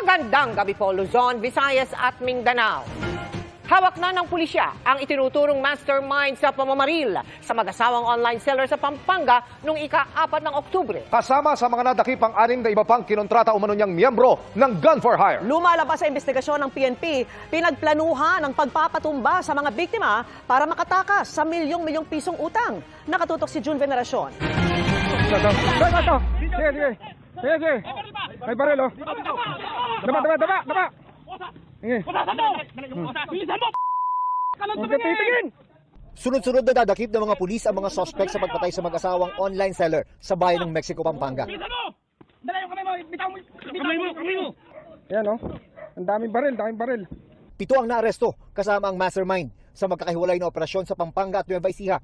Magandang gabi po Luzon, Visayas at Mindanao. Hawak na ng pulisya ang itinuturong mastermind sa pamamaril sa mag-asawang online seller sa Pampanga noong ika-4 ng Oktubre. Kasama sa mga nadakipang anim na iba pang kinontrata umano niyang miyembro ng Gun for Hire. Lumalabas sa investigasyon ng PNP, pinagplanuhan ang pagpapatumba sa mga biktima para makatakas sa milyong-milyong pisong utang. Nakatutok si June Veneracion. Ito, ito. Ito, ito. Sige, sige. Sige, sige. May baril, oh. Daba, daba, daba, daba. Sige. Huwag ka titigin. Sunod-sunod na dadakip ng mga pulis ang mga sospek sa pagpatay sa mag-asawang online seller sa bayan ng Mexico, Pampanga. Ayan, oh. Ang daming baril, daming baril. Pito ang naaresto kasama ang mastermind sa magkakahiwalay na operasyon sa Pampanga at Nueva Ecija.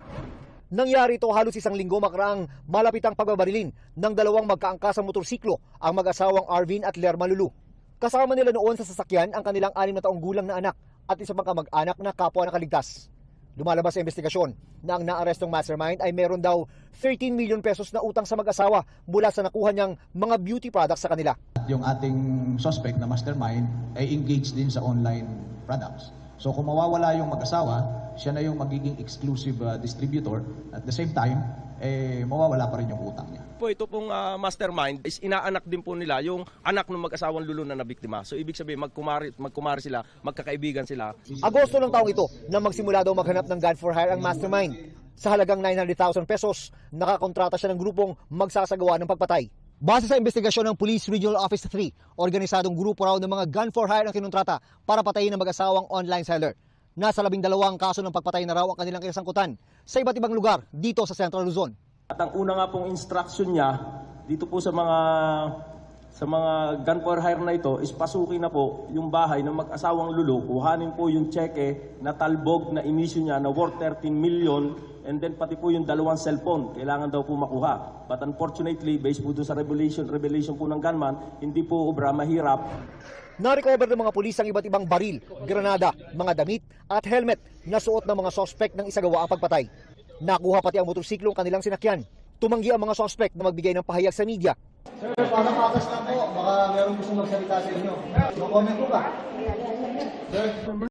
Nangyari ito halos isang linggo makaraang malapit ang pagbabarilin ng dalawang magkaangkasang motorsiklo ang mag-asawang Arvin at Lerma Lulu. Kasama nila noon sa sasakyan ang kanilang anim na taong gulang na anak at isa pang kamag-anak na kapwa nakaligtas. Lumalabas sa investigasyon na ang naarestong mastermind ay meron daw 13 million pesos na utang sa mag-asawa mula sa nakuha niyang mga beauty products sa kanila. yung ating suspect na mastermind ay engaged din sa online products. So kung mawawala yung mag-asawa, siya na yung magiging exclusive uh, distributor. At the same time, eh, mawawala pa rin yung utang niya. po ito pong ah, mastermind is inaanak din po nila yung anak ng mag-asawang lulu na nabiktima. So ibig sabihin magkumari magkumari sila, magkakaibigan sila. Agosto ng taong ito na magsimula daw maghanap ng gun for hire ang mastermind. Sa halagang 900,000 pesos, nakakontrata siya ng grupong magsasagawa ng pagpatay. Base sa investigasyon ng Police Regional Office 3, organisadong grupo raw ng mga gun for hire ang kinontrata para patayin ang mag-asawang online seller. Nasa labing dalawang kaso ng pagpatay na raw ang kanilang kinasangkutan sa iba't ibang lugar dito sa Central Luzon. At ang una nga pong instruction niya dito po sa mga sa mga gun for hire na ito is pasukin na po yung bahay ng mag-asawang lulu, kuhanin po yung cheque na talbog na inisyu niya na worth 13 million and then pati po yung dalawang cellphone, kailangan daw po makuha. But unfortunately, based po dun sa revelation, revelation po ng gunman, hindi po obra mahirap. Narecover ng mga pulis ang iba't ibang baril, granada, mga damit at helmet na suot ng mga sospek ng isagawa pagpatay. Nakuha pati ang motorsiklong kanilang sinakyan. Tumanggi ang mga sospek na magbigay ng pahayag sa media. Sir, parang patas lang po. Baka meron gusto magsalita sa inyo. No comment po ba? Sir?